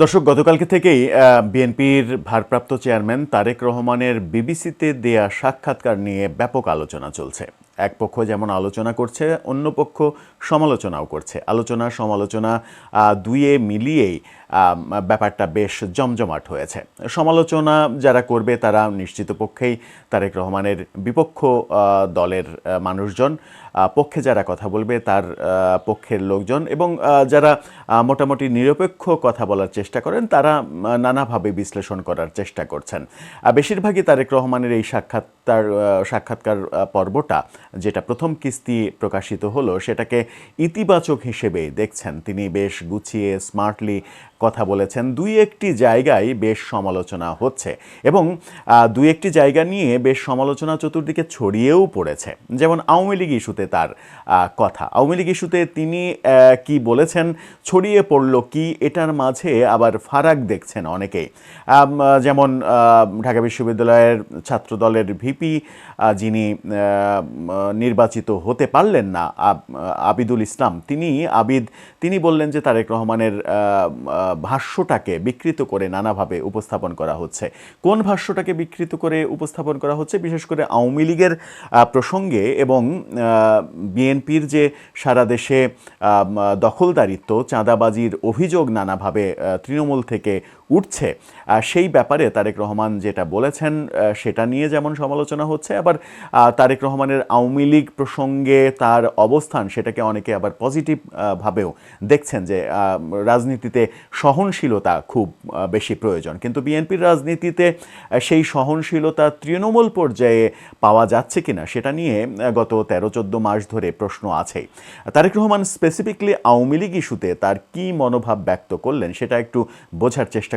দর্শক, গতকালকে থেকেই বিএনপির ভারপ্রাপ্ত চেয়ারম্যান তারেক রহমানের বিবিসিতে দেয়া সাক্ষাৎকার নিয়ে ব্যাপক আলোচনা চলছে। এক পক্ষ যেমন আলোচনা করছে, অন্য পক্ষ সমালোচনাও করছে। আলোচনা, সমালোচনা দুইয়ে মিলিয়েই ব্যাপারটা বেশ জমজমাট হয়েছে। সমালোচনা যারা করবে, তারা নিশ্চিত পক্ষেই তারেক রহমানের বিপক্ষ দলের মানুষজন পক্ষে যারা কথা বলবে তার পক্ষের লোকজন এবং যারা মোটামুটি নিরপেক্ষ কথা বলার চেষ্টা করেন তারা নানাভাবে বিশ্লেষণ করার চেষ্টা করছেন। বেশিরভাগই তারেক রহমানের এই সাক্ষাৎকার সাক্ষাৎকার পর্বটা যেটা প্রথম কিস্তি প্রকাশিত হলো সেটাকে ইতিবাচক হিসেবে দেখছেন। তিনি বেশ গুছিয়ে স্মার্টলি কথা বলেছেন, দুই একটি জায়গায় বেশ সমালোচনা হচ্ছে এবং দুই একটি জায়গা নিয়ে বেশ সমালোচনা চতুর্দিকে ছড়িয়েও পড়েছে। যেমন আওয়ামী লীগ ইস্যুতে তার কথা। আওয়ামী লীগ ইস্যুতে তিনি কি বলেছেন, ছড়িয়ে পড়ল কি, এটার মাঝে আবার ফারাক দেখছেন অনেকেই। যেমন ঢাকা বিশ্ববিদ্যালয়ের ছাত্রদলের ভিপি যিনি নির্বাচিত হতে পারলেন না আবিদুল ইসলাম, তিনি আবিদ, তিনি বললেন যে তারেক রহমানের ভাষ্যটাকে বিকৃত করে নানাভাবে উপস্থাপন করা হচ্ছে। কোন ভাষ্যটাকে বিকৃত করে উপস্থাপন করা হচ্ছে? বিশেষ করে আওয়ামী লীগের প্রসঙ্গে এবং বিএনপির যে সারা দেশে দখলদারিত্ব, চাঁদাবাজির অভিযোগ নানাভাবে তৃণমূল থেকে উঠছে। সেই ব্যাপারে তারেক রহমান যেটা বলেছেন সেটা নিয়ে যেমন সমালোচনা হচ্ছে, আবার তারেক রহমানের আওয়ামী লীগ প্রসঙ্গে তার অবস্থান সেটাকে অনেকে আবার পজিটিভ ভাবেও দেখছেন যে রাজনীতিতে সহনশীলতা খুব বেশি প্রয়োজন। কিন্তু বিএনপির রাজনীতিতে সেই সহনশীলতা তৃণমূল পর্যায়ে পাওয়া যাচ্ছে কিনা সেটা নিয়ে গত তেরো চোদ্দ মাস ধরে প্রশ্ন আছেই। তারেক রহমান স্পেসিফিকলি আওয়ামী লীগ ইস্যুতে তার কি মনোভাব ব্যক্ত করলেন সেটা একটু বোঝার চেষ্টা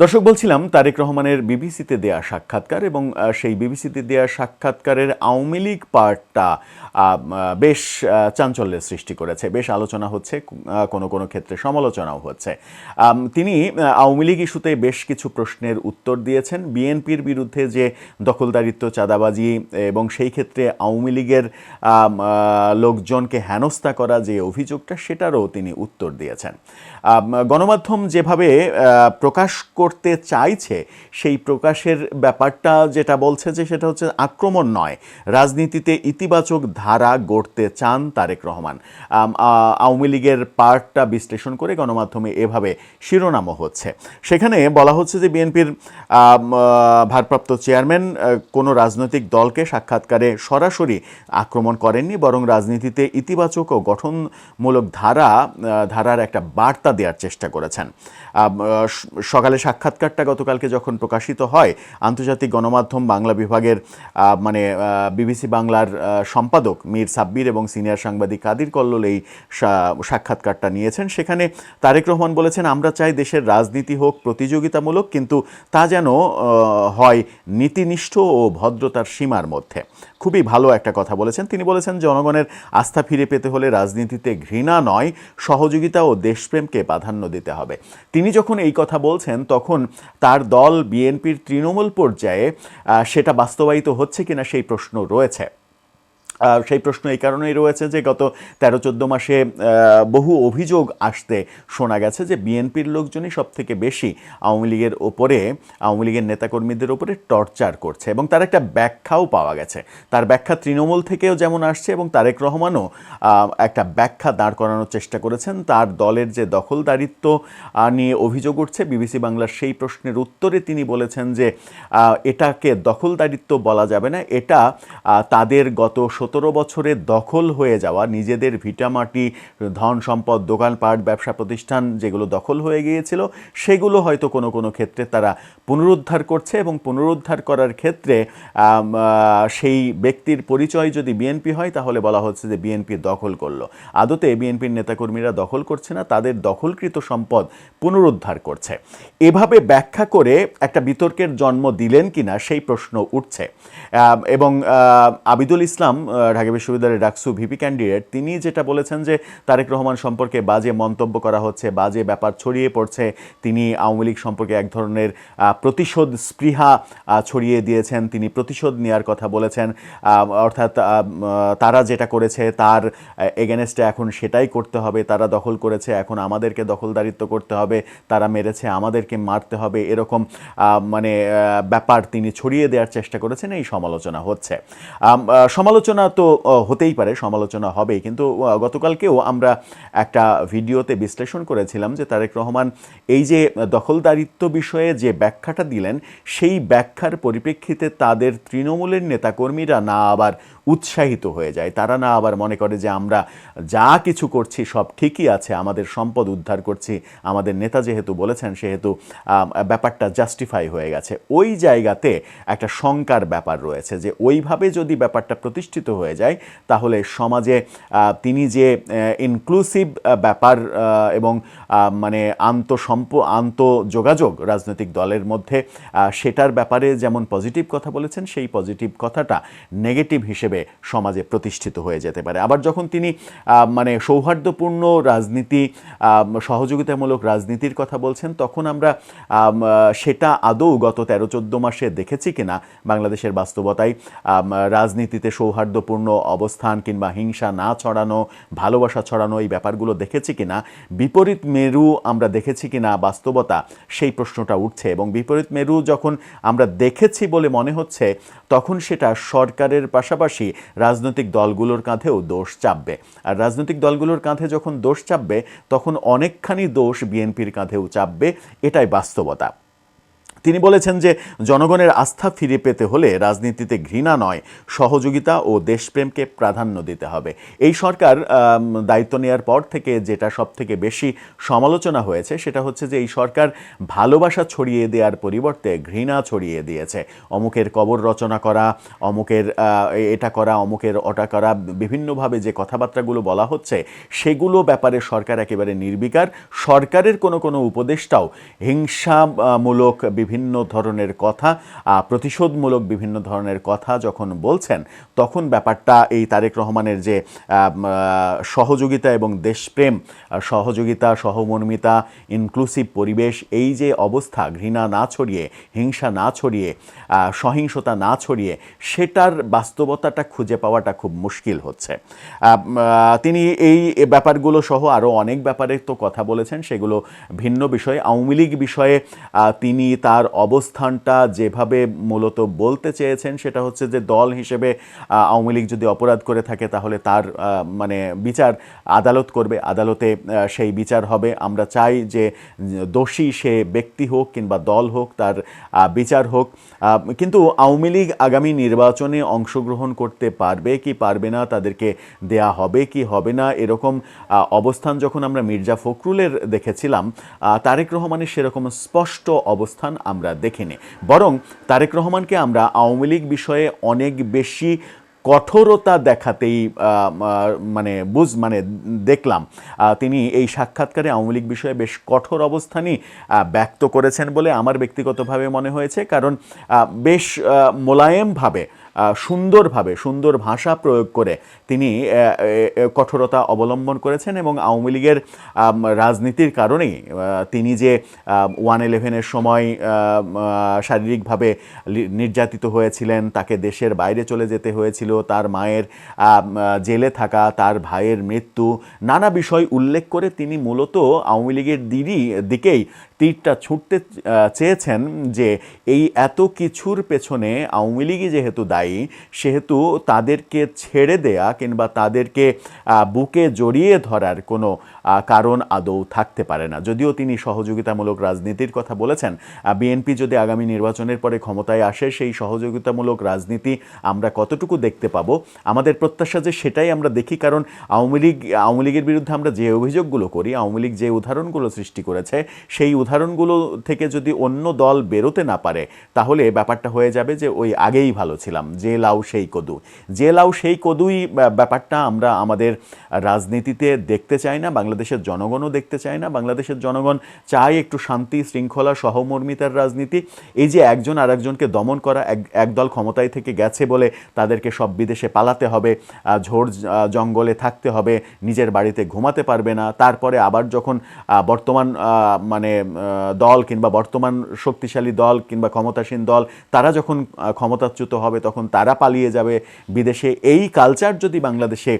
দর্শক, বলছিলাম তারেক রহমানের বিবিসিতে দেয়া সাক্ষাৎকার এবং সেই বিবিসিতে দেয়া সাক্ষাৎকারের আওয়ামী লীগ পার্টটা বেশ চাঞ্চল্যের সৃষ্টি করেছে। বেশ আলোচনা হচ্ছে কোনো কোনো ক্ষেত্রে সমালোচনাও হচ্ছে। তিনি আওয়ামী লীগ ইস্যুতে বেশ কিছু প্রশ্নের উত্তর দিয়েছেন। বিএনপির বিরুদ্ধে যে দখলদারিত্ব, চাঁদাবাজি এবং সেই ক্ষেত্রে আওয়ামী লীগের লোকজনকে হেনস্থা করা যে অভিযোগটা, সেটারও তিনি উত্তর দিয়েছেন। গণমাধ্যম যেভাবে প্রকাশ করতে চাইছে, সেই প্রকাশের ব্যাপারটা যেটা বলছে যে সেটা হচ্ছে আক্রমণ নয়। রাজনীতিতে ইতিবাচক ধারা গড়তে চান তারেক রহমান। আওয়ামী লীগের পার্টটা বিশ্লেষণ করে গণমাধ্যমে এভাবে শিরোনামও হচ্ছে। সেখানে বলা হচ্ছে যে বিএনপির ভারপ্রাপ্ত চেয়ারম্যান কোনো রাজনৈতিক দলকে সাক্ষাৎকারে সরাসরি আক্রমণ করেননি, বরং রাজনীতিতে ইতিবাচক ও গঠনমূলক ধারা ধারার একটা বার্তা দেওয়ার চেষ্টা করেছেন। সকালে সাক্ষাৎকারটা গতকালকে যখন প্রকাশিত হয়, আন্তর্জাতিক গণমাধ্যম বাংলা বিভাগের মানে বিবিসি বাংলার সম্পাদক মীর সাব্বির এবং সিনিয়র সাংবাদিক কাদির কল্লোল এই সাক্ষাৎকারটা নিয়েছেন। সেখানে তারেক রহমান বলেছেন, আমরা চাই দেশের রাজনীতি হোক, প্রতিযোগিতামূলক, কিন্তু তা যেন হয় নীতিনিষ্ঠ ও ভদ্রতার সীমার মধ্যে। খুবই ভালো একটা কথা বলেছেন। তিনি বলেছেন, জনগণের আস্থা ফিরে পেতে হলে রাজনীতিতে ঘৃণা নয়, সহযোগিতা ও দেশপ্রেমকে প্রাধান্য দিতে হবে। তিনি যখন এই কথা বলছেন, তখন তার দল বিএনপির তৃণমূল পর্যায়ে সেটা বাস্তবায়িত হচ্ছে কিনা সেই প্রশ্ন রয়েছে। সেই প্রশ্ন এই কারণেই রয়েছে যে গত তেরো, চোদ্দ মাসে বহু অভিযোগ আসতে শোনা গেছে যে বিএনপির লোকজনই সব থেকে বেশি আওয়ামী লীগের ওপরে, আওয়ামী লীগের নেতাকর্মীদের ওপরে টর্চার করছে এবং তার একটা ব্যাখ্যাও পাওয়া গেছে। তার ব্যাখ্যা তৃণমূল থেকেও যেমন আসছে এবং তারেক রহমানও একটা ব্যাখ্যা দাঁড় করানোর চেষ্টা করেছেন। তার দলের যে দখলদারিত্ব নিয়ে অভিযোগ উঠছে। বিবিসি বাংলার সেই প্রশ্নের উত্তরে তিনি বলেছেন যে এটাকে দখলদারিত্ব বলা যাবে না। এটা তাদের গত সতেরো বছরে দখল হয়ে যাওয়া নিজেদের ভিটামাটি, ধন সম্পদ, দোকানপাট, ব্যবসা প্রতিষ্ঠান যেগুলো দখল হয়ে গিয়েছিল, সেগুলো হয়তো কোনো কোনো ক্ষেত্রে তারা পুনরুদ্ধার করছে এবং পুনরুদ্ধার করার ক্ষেত্রে সেই ব্যক্তির পরিচয় যদি বিএনপি হয়, তাহলে বলা হচ্ছে যে বিএনপি দখল করল। আদতে বিএনপির নেতাকর্মীরা দখল করছে না, তাদের দখলকৃত সম্পদ পুনরুদ্ধার করছে। এভাবে ব্যাখ্যা করে একটা বিতর্কের জন্ম দিলেন কিনা, সেই প্রশ্ন উঠছে। এবং আবিদুল ইসলাম ঢাকা বিশ্ববিদ্যালয়ের ডাকসু ভিপি ক্যান্ডিডেট, তিনি যেটা বলেছেন যে তারেক রহমান সম্পর্কে বাজে মন্তব্য করা হচ্ছে, বাজে ব্যাপার ছড়িয়ে পড়ছে। তিনি আওয়ামী লীগ সম্পর্কে এক ধরনের প্রতিশোধ স্পৃহা ছড়িয়ে দিয়েছেন। তিনি প্রতিশোধ নেওয়ার কথা বলেছেন। অর্থাৎ তারা যেটা করেছে তার এগেনস্টে এখন সেটাই করতে হবে। তারা দখল করেছে, এখন আমাদেরকে দখলদারিত্ব করতে হবে। তারা মেরেছে, আমাদেরকে মারতে হবে। এরকম মানে ব্যাপার তিনি ছড়িয়ে দেওয়ার চেষ্টা করেছেন। এই সমালোচনা হচ্ছে। সমালোচনা তো হতেই পারে, সমালোচনা হবেই। কিন্তু গতকালকেও আমরা একটা ভিডিওতে বিশ্লেষণ করেছিলাম যে তারেক রহমান এই যে দখলদারিত্ব বিষয়ে যে ব্যাখ্যাটা দিলেন, সেই ব্যাখ্যার পরিপ্রেক্ষিতে তাদের তৃণমূলের নেতাকর্মীরা না আবার উৎসাহিত হয়ে যায়। তারা না আবার মনে করে যে আমরা যা কিছু করছি সব ঠিকই আছে, আমাদের সম্পদ উদ্ধার করছি, আমাদের নেতা যেহেতু বলেছেন, সেহেতু ব্যাপারটা জাস্টিফাই হয়ে গেছে। ওই জায়গাতে একটা শঙ্কার ব্যাপার রয়েছে যে, ওইভাবে যদি ব্যাপারটা প্রতিষ্ঠিত হয়ে যায়। তাহলে সমাজে তিনি যে ইনক্লুসিভ ব্যাপার এবং মানে আন্তঃসম্প আন্তঃযোগাযোগ রাজনৈতিক দলের মধ্যে সেটার ব্যাপারে যেমন পজিটিভ কথা বলেছেন, সেই পজিটিভ কথাটা নেগেটিভ হিসেবে সমাজে প্রতিষ্ঠিত হয়ে যেতে পারে। আবার যখন তিনি মানে সৌহার্দ্যপূর্ণ রাজনীতি সহযোগিতামূলক রাজনীতির কথা বলছেন, তখন আমরা সেটা আদৌ গত তেরো চোদ্দ মাসে দেখেছি কিনা? বাংলাদেশের বাস্তবতায় রাজনীতিতে রাজনীতিতে সৌহার্দ্যপূর্ণ অবস্থান কিংবা হিংসা না ছড়ানো, ভালোবাসা ছড়ানো এই ব্যাপারগুলো দেখেছি কিনা, বিপরীত মেরু আমরা দেখেছি কিনা, বাস্তবতা সেই প্রশ্নটা উঠছে এবং বিপরীত মেরু যখন আমরা দেখেছি বলে মনে হচ্ছে, তখন সেটা সরকারের পাশাপাশি রাজনৈতিক দলগুলোর কাঁধেও দোষ চাপবে। আর রাজনৈতিক দলগুলোর কাঁধে যখন দোষ চাপবে, তখন অনেকখানি দোষ বিএনপির কাঁধেও চাপবে, এটাই বাস্তবতা। তিনি বলেছেন যে জনগণের আস্থা ফিরে পেতে হলে রাজনীতিতে ঘৃণা নয়, সহযোগিতা ও দেশপ্রেমকে প্রাধান্য দিতে হবে। এই সরকার দায়িত্ব নেওয়ার পর থেকে যেটা সব থেকে বেশি সমালোচনা হয়েছে সেটা হচ্ছে যে এই সরকার ভালোবাসা ছড়িয়ে দেওয়ার পরিবর্তে ঘৃণা ছড়িয়ে দিয়েছে। অমুকের কবর রচনা করা, অমুকের এটা করা, অমুকের ওটা করা, বিভিন্নভাবে যে কথাবার্তাগুলো বলা হচ্ছে সেগুলো ব্যাপারে সরকার একেবারে নির্বিকার। সরকারের কোনো কোনো উপদেষ্টাও হিংসামূলক বিভিন্ন ধরনের কথা প্রতিশোধমূলক বিভিন্ন ধরনের কথা যখন বলছেন, তখন ব্যাপারটা এই তারেক রহমানের যে সহযোগিতা এবং দেশপ্রেম সহযোগিতা, সহমর্মিতা ইনক্লুসিভ পরিবেশ, এই যে অবস্থা, ঘৃণা না ছড়িয়ে, হিংসা না ছড়িয়ে সহিংসতা না ছড়িয়ে, সেটার বাস্তবতাটা খুঁজে পাওয়াটা খুব মুশকিল হচ্ছে। তিনি এই ব্যাপারগুলো সহ আরও অনেক ব্যাপারে তো কথা বলেছেন, সেগুলো ভিন্ন বিষয়ে। আওয়ামী লীগ বিষয়ে তিনি তার অবস্থানটা যেভাবে মূলত বলতে চেয়েছেন, সেটা হচ্ছে যে দল হিসেবে আওয়ামী লীগ যদি অপরাধ করে থাকে, তাহলে তার মানে বিচার আদালত করবে। আদালতে সেই বিচার হবে। আমরা চাই যে দোষী সে ব্যক্তি হোক কিংবা দল হোক, তার বিচার হোক। কিন্তু আওয়ামী লীগ আগামী নির্বাচনে অংশগ্রহণ করতে পারবে কি পারবে না, তাদেরকে দেয়া হবে কি হবে না, এরকম অবস্থান যখন আমরা মির্জা ফখরুলের দেখেছিলাম তারেক রহমানের সেরকম স্পষ্ট অবস্থান আমরা দেখিনি বরং তারেক রহমানকে আমরা আওয়ামী লীগ বিষয়ে অনেক বেশি কঠোরতা দেখাতেই মানে বুঝ মানে দেখলাম। তিনি এই সাক্ষাৎকারে আওয়ামী লীগ বিষয়ে বেশ কঠোর অবস্থানই ব্যক্ত করেছেন বলে আমার ব্যক্তিগতভাবে মনে হয়েছে। কারণ বেশ মোলায়েমভাবে সুন্দরভাবে, সুন্দর ভাষা প্রয়োগ করে তিনি কঠোরতা অবলম্বন করেছেন এবং আওয়ামী লীগের রাজনীতির কারণেই তিনি যে ওয়ান ইলেভেনের সময় শারীরিকভাবে নির্যাতিত হয়েছিলেন, তাকে দেশের বাইরে চলে যেতে হয়েছিল, তার মায়ের জেলে থাকা, তার ভাইয়ের মৃত্যু, নানা বিষয় উল্লেখ করে তিনি মূলত আওয়ামী লীগের দিদি দিকেই তীরটা ছুটতে চেয়েছেন যে এই এত কিছুর পেছনে আওয়ামী লীগই যেহেতু দায়ী, সেহেতু তাদেরকে ছেড়ে দেয়া কিংবা তাদেরকে বুকে জড়িয়ে ধরার কোনো কারণ আদৌ থাকতে পারে না। যদিও তিনি সহযোগিতামূলক রাজনীতির কথা বলেছেন বিএনপি যদি আগামী নির্বাচনের পরে ক্ষমতায় আসে, সেই সহযোগিতামূলক রাজনীতি আমরা কতটুকু দেখতে পাবো? আমাদের প্রত্যাশা যে সেটাই আমরা দেখি, কারণ আওয়ামী লীগ, আওয়ামী লীগের বিরুদ্ধে আমরা যে অভিযোগগুলো করি, আওয়ামী লীগ যে উদাহরণগুলো সৃষ্টি করেছে, সেই উদাহরণগুলো থেকে যদি অন্য দল বেরোতে না পারে, তাহলে ব্যাপারটা হয়ে যাবে যে ওই আগেই ভালো ছিলাম, যে লাউ সেই কদু। যে লাউ সেই কদুই ব্যা- ব্যাপারটা আমরা আমাদের রাজনীতিতে দেখতে চাই না, বাংলাদেশের জনগণও দেখতে চায় না। বাংলাদেশের জনগণ চায় একটু শান্তি, শৃঙ্খলা, সহমর্মিতার রাজনীতি। এই যে একজন আর একজনকে দমন করা, এক, একদল ক্ষমতায় থেকে গেছে বলে তাদেরকে সব বিদেশে পালাতে হবে ঝোড় জঙ্গলে থাকতে হবে, নিজের বাড়িতে ঘুমাতে পারবে না। তারপরে আবার যখন বর্তমান মানে দল কিংবা বর্তমান শক্তিশালী দল কিংবা ক্ষমতাসীন দল, তারা যখন ক্ষমতাচ্যুত হবে তখন তারা পালিয়ে যাবে। বিদেশে এই কালচার যদি বাংলাদেশে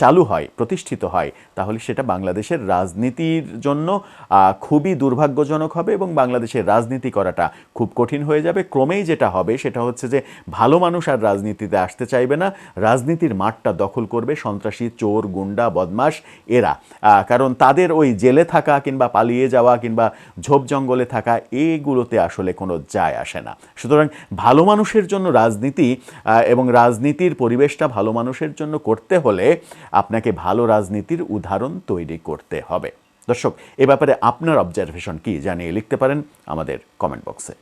চালু হয়, প্রতিষ্ঠিত হয়, তাহলে সেটা বাংলাদেশের রাজনীতির জন্য খুবই দুর্ভাগ্যজনক হবে এবং বাংলাদেশের রাজনীতি করাটা খুব কঠিন হয়ে যাবে। ক্রমেই যেটা হবে সেটা হচ্ছে যে, ভালো মানুষ আর রাজনীতিতে আসতে চাইবে না। রাজনীতির মাঠটা দখল করবে সন্ত্রাসী, চোর, গুন্ডা বদমাস এরা। কারণ তাদের ওই জেলে থাকা কিংবা পালিয়ে যাওয়া কিংবা ঝোপ জঙ্গলে থাকা এগুলোতে আসলে কোনো যায় আসে না। সুতরাং ভালো মানুষের জন্য রাজনীতি এবং রাজনীতির পরিবেশটা ভালো মানুষের জন্য করতে হলে আপনাকে ভালো রাজনীতির উদাহরণ তৈরি করতে হবে। দর্শক, এ ব্যাপারে আপনার অবজারভেশন কি জানিয়ে লিখতে পারেন আমাদের কমেন্ট বক্সে